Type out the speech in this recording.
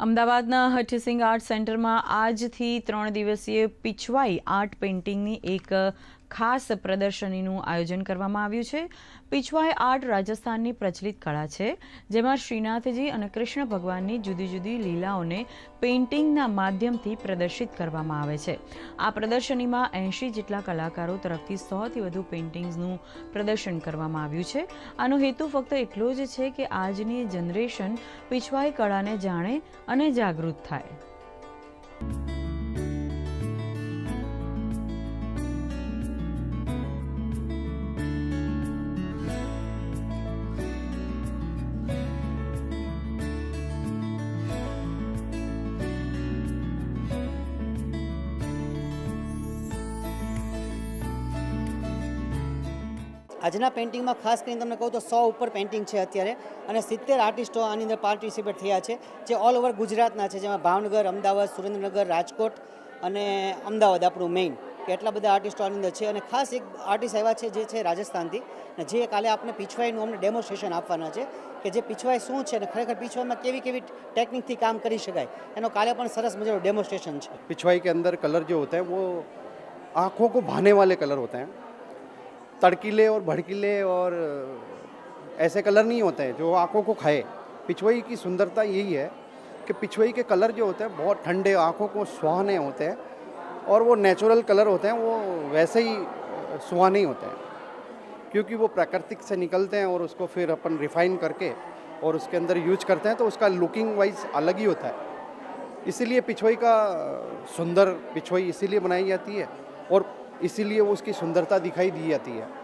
અમદાવાદના હઠસિંગ આર્ટ સેન્ટરમાં આજથી ત્રણ દિવસીય પીછવાઈ આર્ટ પેઇન્ટિંગની એક ખાસ પ્રદર્શનીનું આયોજન કરવામાં આવ્યું છે. પિછવાઈ આર્ટ રાજસ્થાનની પ્રચલિત કળા છે, જેમાં શ્રીનાથજી અને કૃષ્ણ ભગવાનની જુદી જુદી લીલાઓને પેઇન્ટિંગના માધ્યમથી પ્રદર્શિત કરવામાં આવે છે. આ પ્રદર્શનીમાં એંશી જેટલા કલાકારો તરફથી સોથી વધુ પેઇન્ટિંગ્સનું પ્રદર્શન કરવામાં આવ્યું છે. આનો હેતુ ફક્ત એટલો જ છે કે આજની જનરેશન પિછવાઈ કળાને જાણે અને જાગૃત થાય. આજના પેઇન્ટિંગમાં ખાસ કરીને તમને કહું તો સો ઉપર પેઇન્ટિંગ છે અત્યારે અને સિત્તેર આર્ટિસ્ટો આની અંદર પાર્ટિસિપેટ થયા છે, જે ઓલ ઓવર ગુજરાતના છે, જેમાં ભાવનગર, અમદાવાદ, સુરેન્દ્રનગર, રાજકોટ અને અમદાવાદ આપણું મેઇન કે એટલા બધા આર્ટિસ્ટો આની અંદર છે અને ખાસ એક આર્ટિસ્ટ એવા છે જે છે રાજસ્થાનથી અને જે કાલે આપણે પીછવાઈનું અમને ડેમોન્સ્ટ્રેશન આપવાના છે કે જે પીછવાઈ શું છે અને ખરેખર પીછવાઈમાં કેવી કેવી ટેકનિકથી કામ કરી શકાય, એનો કાલે પણ સરસ મજાનું ડેમોન્સ્ટ્રેશન છે. પીછવાઈ કે અંદર કલર જે હોતા હૈ, વો આંખો કો ભાને વાલે કલર હોતા હૈ. तड़कीले और भड़कीले और ऐसे कलर नहीं होते हैं, जो आँखों को खाए। पिछवई की सुंदरता यही है कि पिछवाई के कलर जो होते हैं, बहुत ठंडे आँखों को सुहाने होते हैं और वो नेचुरल कलर होते हैं, वो वैसे ही सुहाने होते हैं। क्योंकि वो प्राकृतिक से निकलते हैं और उसको फिर अपन रिफाइन करके और उसके अंदर यूज़ करते हैं तो उसका लुकिंग वाइज अलग ही होता है। इसीलिए पिछवाई का सुंदर पिछवाई इसीलिए बनाई जाती है और इसीलिए वो उसकी सुंदरता दिखाई दी जाती है